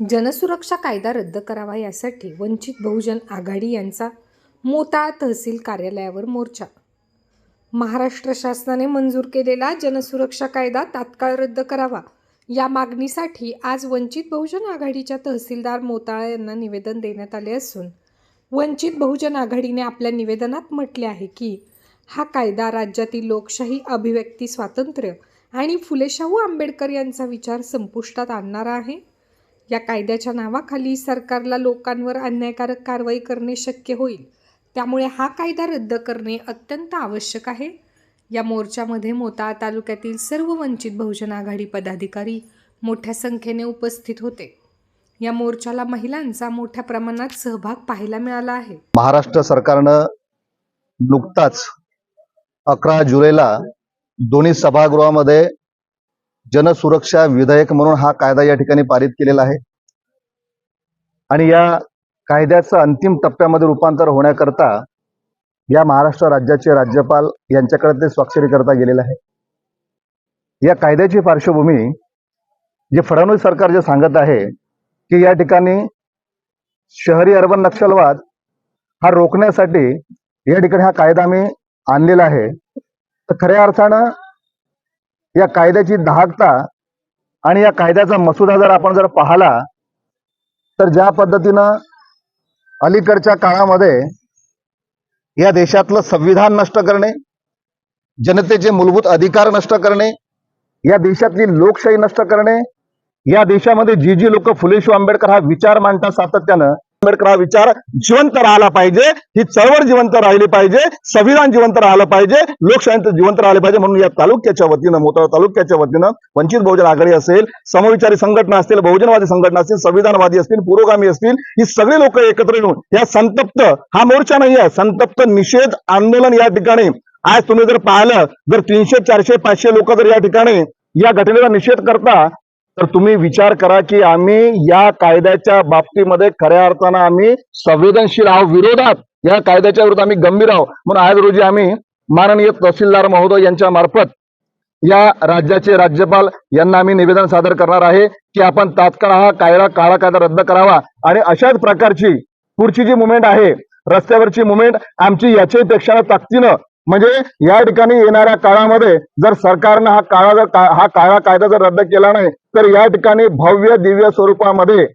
जनसुरक्षा कायदा रद्द करावा यासाठी वंचित बहुजन आघाडी यांचा मोताळा तहसील कार्यालयावर मोर्चा. महाराष्ट्र शासनाने मंजूर केलेला जनसुरक्षा कायदा तात्काळ रद्द करावा. या मागणीसाठी आज वंचित बहुजन आघाडीच्या तहसीलदार मोताळा यांना निवेदन देण्यात आले असून वंचित बहुजन आघाडीने आपल्या निवेदनात म्हटले आहे की हा कायदा राज्यातील लोकशाही अभिव्यक्ती स्वातंत्र्य आणि फुले शाहू आंबेडकर यांचा विचार संपुष्टात आणणारा आहे. या कायद्याच्या नावाखाली सरकारला लोकांवर अन्यायकारक कारवाई करणे शक्य होईल. त्यामुळे हा कायदा रद्द करणे अत्यंत आवश्यक आहे. या मोर्चामध्ये मोताळा तालुक्यातील सर्व वंचित बहुजन आघाडी पदाधिकारी मोठ्या संख्येने उपस्थित होते. या मोर्चाला महिलांचा मोठ्या प्रमाणात सहभाग पाहायला मिळाला आहे. महाराष्ट्र सरकारनं नुकताच अकरा जुलैला दोन्ही सभागृहामध्ये जनसुरक्षा विधेयक म्हणून हा कायदा या ठिकाणी पारित केलेला आहे. आणि या कायद्याचं अंतिम टप्प्यामध्ये रूपांतर होण्याकरता या महाराष्ट्र राज्याचे राज्यपाल यांच्याकडे ते स्वाक्षरी करता गेलेलं आहे या कायद्याची पार्श्वभूमी जे फडणवीस सरकार जे सांगत आहे की या ठिकाणी शहरी अर्बन नक्षलवाद हा रोखण्यासाठी या ठिकाणी हा कायदा आम्ही आणलेला आहे. तर खऱ्या अर्थानं या कायद्याची दाहकता आणि या कायद्याचा मसुदा जर आपण जर पाहिला तर ज्या पद्धतीनं अलीकडच्या काळामध्ये या देशातलं संविधान नष्ट करणे जनतेचे मूलभूत अधिकार नष्ट करणे या देशातली लोकशाही नष्ट करणे या देशामध्ये जी जी लोक फुले आंबेडकर हा विचार मांडतात सातत्यानं आंबेडकर हा विचार जिवंत राहिला पाहिजे. ही चळवळ जिवंत राहिली पाहिजे. संविधान जिवंत राहिलं पाहिजे. लोकशाही जिवंत राहिले पाहिजे म्हणून या तालुक्याच्या वतीनं मोताळा तालुक्याच्या वतीनं वंचित बहुजन आघाडी असेल समविचारी संघटना असतील बहुजनवादी संघटना असतील संविधानवादी असतील पुरोगामी असतील ही सगळी लोक एकत्र येऊन या संतप्त हा मोर्चा नाही आहे. संतप्त निषेध आंदोलन या ठिकाणी. आज तुम्ही जर पाहिलं जर तीनशे चारशे पाचशे लोक जर या ठिकाणी या घटनेचा निषेध करता तर तुम्ही विचार करा की आम्ही या कायद्याच्या बाबतीमध्ये खऱ्या अर्थानं आम्ही संवेदनशील आहोत विरोधात या कायद्याच्या विरोधात आम्ही गंभीर आहोत. म्हणून आज रोजी आम्ही माननीय तहसीलदार महोदय यांच्या मार्फत या राज्याचे राज्यपाल यांना आम्ही निवेदन सादर करणार आहे की आपण तात्काळ हा कायदा काळा कायदा रद्द करावा. आणि अशाच प्रकारची पुढची जी मुवमेंट आहे रस्त्यावरची मुवमेंट आमची याच्याही पेक्षा ताकदीनं म्हणजे या ठिकाणी येणाऱ्या काळामध्ये जर सरकारनं हा काळा जर हा काळा कायदा जर रद्द केला नाही तर या ठिकाणी भव्य दिव्य स्वरूपामध्ये